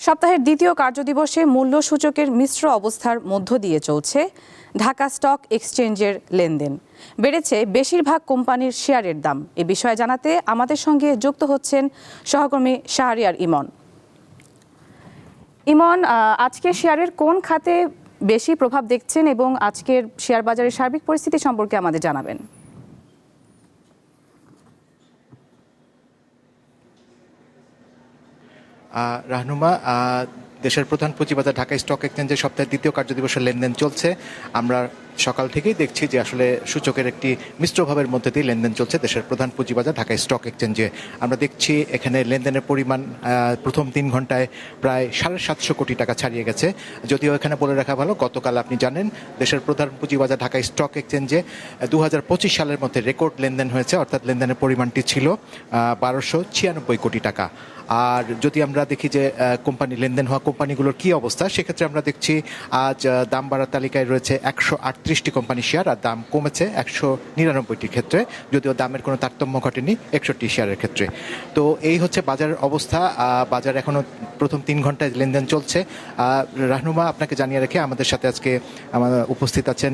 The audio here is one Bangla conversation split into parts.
সপ্তাহের দ্বিতীয় কার্যদিবসে মূল্য সূচকের মিশ্র অবস্থার মধ্য দিয়ে চলছে ঢাকা স্টক এক্সচেঞ্জের লেনদেন। বেড়েছে বেশিরভাগ কোম্পানির শেয়ারের দাম। এ বিষয়ে জানাতে আমাদের সঙ্গে যুক্ত হচ্ছেন সহকর্মী শাহরিয়ার ইমন। ইমন আহ, আজকের শেয়ারের কোন খাতে বেশি প্রভাব দেখছেন এবং আজকের শেয়ার বাজারের সার্বিক পরিস্থিতি সম্পর্কে আমাদের জানাবেন। রাহনুমা দেশের প্রধান পুঁজিবাজার ঢাকা স্টক এক্সচেঞ্জে সপ্তাহের দ্বিতীয় কার্যদিবসের লেনদেন চলছে। আমরা সকাল থেকেই দেখছি যে আসলে সূচকের একটি মিশ্রভাবের মধ্যে দিয়ে লেনদেন চলছে দেশের প্রধান পুঁজিবাজার ঢাকা স্টক এক্সচেঞ্জে। আমরা দেখছি এখানে লেনদেনের পরিমাণ প্রথম তিন ঘন্টায় প্রায় সাড়ে সাতশো কোটি টাকা ছাড়িয়ে গেছে। যদিও এখানে বলে রাখা ভালো, গতকাল আপনি জানেন দেশের প্রধান পুঁজিবাজার ঢাকা স্টক এক্সচেঞ্জে দু হাজার পঁচিশ সালের মধ্যে রেকর্ড লেনদেন হয়েছে, অর্থাৎ লেনদেনের পরিমাণটি ছিল বারোশো ছিয়ানব্বই কোটি টাকা। আর যদি আমরা দেখি যে কোম্পানি লেনদেন হওয়া কোম্পানিগুলোর কি অবস্থা, সেক্ষেত্রে আমরা দেখছি আজ দাম বাড়ার তালিকায় রয়েছে একশো আট আটত্রিশটি কোম্পানি শেয়ার আর দাম কমেছে একশো নিরানব্বইটির ক্ষেত্রে, যদিও দামের কোনো তারতম্য ঘটেনি একষট্টি শেয়ারের ক্ষেত্রে। তো এই হচ্ছে বাজারের অবস্থা। বাজার এখনও প্রথম তিন ঘন্টায় লেনদেন চলছে। রাহনুমা, আপনাকে জানিয়ে রেখে আমাদের সাথে আজকে আমার উপস্থিত আছেন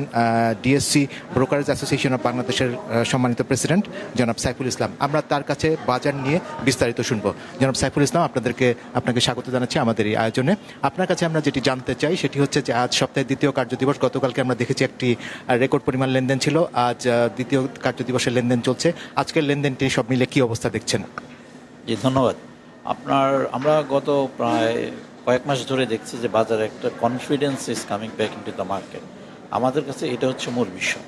ডিএসসি ব্রোকারেজ অ্যাসোসিয়েশন অফ বাংলাদেশের সম্মানিত প্রেসিডেন্ট জনাব সাইফুল ইসলাম। আমরা তার কাছে বাজার নিয়ে বিস্তারিত শুনব। জনাব সাইফুল ইসলাম, আপনাদেরকে, আপনাকে স্বাগত জানাচ্ছি আমাদের এই আয়োজনে। আপনার কাছে আমরা যেটি জানতে চাই, সেটি হচ্ছে যে আজ সপ্তাহের দ্বিতীয় কার্যদিবস, গতকালকে আমরা দেখেছি রেকর্ড পরিমাণ লেনদেন ছিল। আজ দ্বিতীয় কার্যদিবসের লেনদেন চলছে। আজকের লেনদেনটি সব মিলে কি অবস্থা দেখছেন? জি, ধন্যবাদ। আপনার, আমরা গত প্রায় কয়েক মাস ধরে দেখছি যে বাজারে একটা confidence is coming back into the market আমাদের কাছে এটা হচ্ছে মূল বিষয়।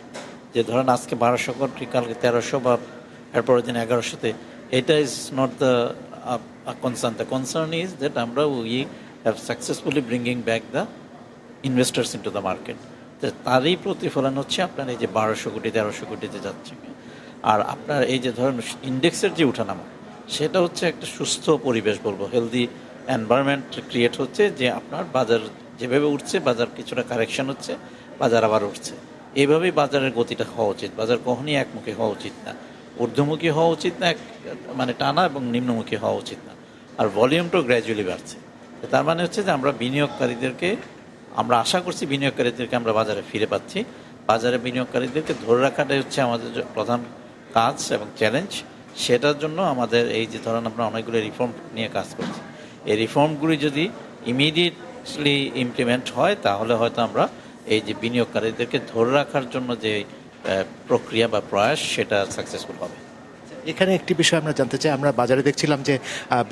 যে ধরেন আজকে বারোশো কোটি, কালকে তেরোশো বা এরপরের দিন এগারোশোতে, এটা is not the concern the concern is that আমরা we have successfully bringing back the investors into the market তারই প্রতিফলন হচ্ছে আপনার এই যে বারোশো কোটি, তেরোশো কোটিতে যাচ্ছে। আর আপনার এই যে ধরেন ইন্ডেক্সের যে উঠানামা, সেটা হচ্ছে একটা সুস্থ পরিবেশ বলব হেলদি এনভায়রনমেন্ট ক্রিয়েট হচ্ছে, যে আপনার বাজার যেভাবে উঠছে, বাজার কিছুটা কারেকশন হচ্ছে, বাজার আবার উঠছে। এইভাবেই বাজারের গতিটা হওয়া উচিত। বাজার কখনই একমুখী হওয়া উচিত না। ঊর্ধ্বমুখী হওয়া উচিত না, এক মানে টানা এবং নিম্নমুখী হওয়া উচিত না। আর ভলিউমটাও গ্র্যাজুয়ালি বাড়ছে। তার মানে হচ্ছে যে আমরা বিনিয়োগকারীদেরকে আমরা আশা করছি বিনিয়োগকারীদেরকে আমরা বাজারে ফিরে পাচ্ছি। বাজারে বিনিয়োগকারীদেরকে ধরে রাখাটাই হচ্ছে আমাদের প্রধান কাজ এবং চ্যালেঞ্জ সেটার জন্য আমাদের এই যে ধরেন আমরা অনেকগুলো রিফর্ম নিয়ে কাজ করছি। এই রিফর্মগুলি যদি ইমিডিয়েটলি ইমপ্লিমেন্ট হয়, তাহলে হয়তো আমরা এই যে বিনিয়োগকারীদেরকে ধরে রাখার জন্য যে প্রক্রিয়া বা প্রয়াস, সেটা সাকসেসফুল হবে। এখানে একটি বিষয় আমরা জানতে চাই। আমরা বাজারে দেখছিলাম যে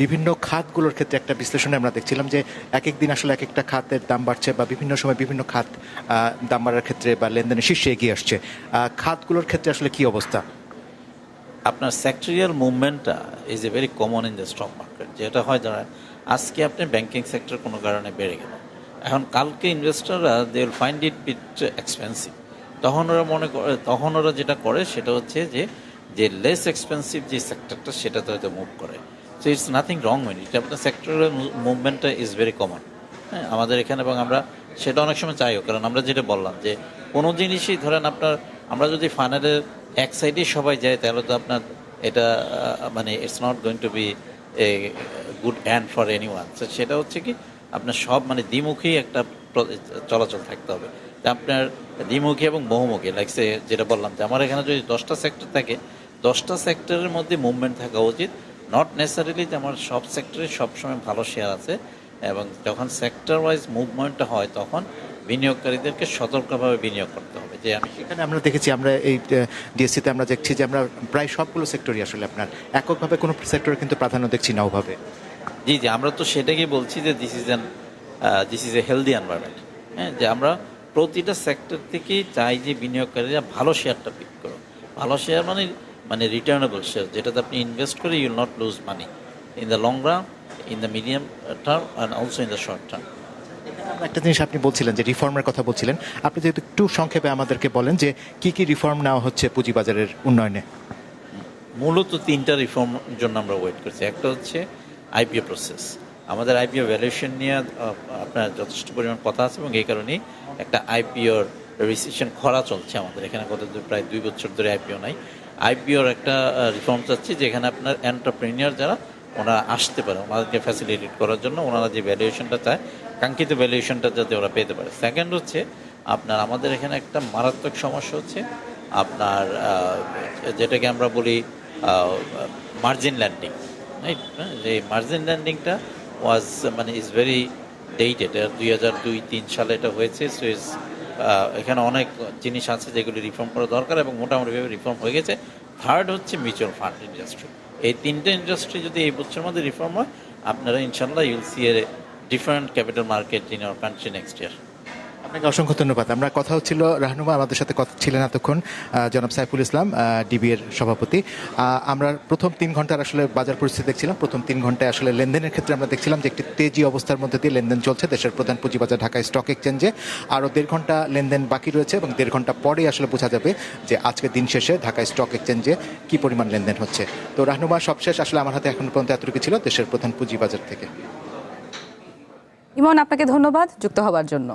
বিভিন্ন খাতগুলোর ক্ষেত্রে একটা বিশ্লেষণে আমরা দেখছিলাম যে এক এক দিন আসলে এক একটা খাতের দাম বাড়ছে বা বিভিন্ন সময় বিভিন্ন খাত দাম বাড়ার ক্ষেত্রে বা লেনদেনের শীর্ষে এগিয়ে আসছে। খাতগুলোর ক্ষেত্রে আসলে কি অবস্থা? আপনার sectorial মুভমেন্টটা is a very common in the stock market যেটা হয় ধরেন আজকে আপনি ব্যাংকিং সেক্টর কোনো কারণে বেড়ে গেল। এখন কালকে ইনভেস্টররা they will find it bit expensive তখন ওরা মনে করে, তখন ওরা যেটা করে, সেটা হচ্ছে যে যে লেস এক্সপেন্সিভ যে সেক্টরটা সেটাতে হয়তো মুভ করে। So it's nothing wrong win এটা আপনার সেক্টরের মুভমেন্টটা ইজ ভেরি কমন হ্যাঁ আমাদের এখানে এবং আমরা সেটা অনেক সময় চাইও। কারণ আমরা যেটা বললাম যে, কোনো জিনিসই ধরেন আপনার, আমরা যদি ফাইনালের এক সাইডে সবাই যাই, তাহলে তো আপনার এটা মানে it's not going to be a good and for anyone সেটা হচ্ছে কি, আপনার সব মানে দ্বিমুখী একটা চলাচল থাকতে হবে। আপনার দ্বিমুখী এবং বহুমুখী লাইকসে যেটা বললাম যে আমার এখানে যদি দশটা সেক্টর থাকে দশটা সেক্টরের মধ্যে মুভমেন্ট থাকা উচিত। নট নেসারিলি যে আমার সব সেক্টরে সবসময় ভালো শেয়ার আছে এবং যখন সেক্টর ওয়াইজ মুভমেন্টটা হয় তখন বিনিয়োগকারীদেরকে সতর্কভাবে বিনিয়োগ করতে হবে। যে আমি এখানে আমরা দেখেছি আমরা এই ডিএসসিতে আমরা দেখছি যে আমরা প্রায় সবগুলো সেক্টরই আসলে আপনার এককভাবে কোনো সেক্টরে কিন্তু প্রাধান্য দেখছি না ওভাবে। জি জি আমরা তো সেটাকেই বলছি যে this is an this is a healthy environment হ্যাঁ যে আমরা প্রতিটা সেক্টর থেকেই চাই যে বিনিয়োগকারীরা ভালো শেয়ারটা পিক করো ভালো শেয়ার মানে মানে রিটার্নেবল শেয়ার যেটাতে আপনি ইনভেস্ট করে you'll not lose money in the long run in the medium term and also in the short term একটা জিনিস আপনি বলছিলেন যে রিফর্মের কথা বলছিলেন। আপনি যেহেতু একটু সংক্ষেপে আমাদেরকে বলেন যে কি কি রিফর্ম নেওয়া হচ্ছে পুঁজিবাজারের উন্নয়নে? মূলত তিনটা রিফর্ম জন্য আমরা ওয়েট করছি। একটা হচ্ছে আইপিও প্রসেস আমাদের আইপিও ভ্যালুয়েশন নিয়ে আপনার যথেষ্ট পরিমাণ কথা আছে এবং এই কারণেই একটা আইপিওর রেজিস্ট্রেশন খরা চলছে আমাদের। এখানে গত প্রায় দুই বছর ধরে আইপিও নাই। আইপিওর একটা রিফর্ম চাচ্ছি যেখানে আপনার এন্টারপ্রেনিয়র যারা, ওনারা আসতে পারে। ওনাদেরকে ফ্যাসিলিটেট করার জন্য ওনারা যে ভ্যালুয়েশনটা চায়, কাঙ্ক্ষিত ভ্যালুয়েশনটা যাতে ওরা পেতে পারে। সেকেন্ড হচ্ছে, আপনার আমাদের এখানে একটা মারাত্মক সমস্যা হচ্ছে, আপনার যেটাকে আমরা বলি মার্জিন ল্যান্ডিং রাইট যে মার্জিন ল্যান্ডিংটা ওয়াজ মানে ইজ ভেরি ডেটেড দুই হাজার দুই, তিন সালে এটা হয়েছে সো ইজ এখানে অনেক জিনিস আছে যেগুলি রিফর্ম করা দরকার এবং মোটামুটিভাবে রিফর্ম হয়ে গেছে। থার্ড হচ্ছে মিউচুয়াল ফান্ড ইন্ডাস্ট্রি এই তিনটে ইন্ডাস্ট্রি যদি এই বছরের মধ্যে রিফর্ম হয়, আপনারা ইনশাল্লাহ you'll see a different capital market in our country next year আপনাকে অসংখ্য ধন্যবাদ। আমরা কথা হচ্ছিল রাহনুমা, আমাদের সাথে কথা ছিলেন এতক্ষণ জনাব সাইফুল ইসলাম ডিবি এর সভাপতি। আমরা প্রথম তিন ঘণ্টার আসলে বাজার পরিস্থিতি দেখছিলাম, প্রথম তিন ঘন্টায় আসলে লেনদেনের ক্ষেত্রে আমরা দেখছিলাম যে একটি তেজি অবস্থার মধ্যে দিয়ে লেনদেন চলছে দেশের প্রধান পুঁজিবাজার ঢাকা স্টক এক্সচেঞ্জে। আরও দেড় ঘণ্টা লেনদেন বাকি রয়েছে এবং দেড় ঘণ্টা পরে আসলে বোঝা যাবে যে আজকে দিন শেষে ঢাকা স্টক এক্সচেঞ্জে কি পরিমাণ লেনদেন হচ্ছে। তো রাহনুমা, সবশেষ আসলে আমার হাতে এখন পর্যন্ত এতটুকু ছিল দেশের প্রধান পুঁজিবাজার থেকে। ইমন, আপনাকে ধন্যবাদ যুক্ত হবার জন্য।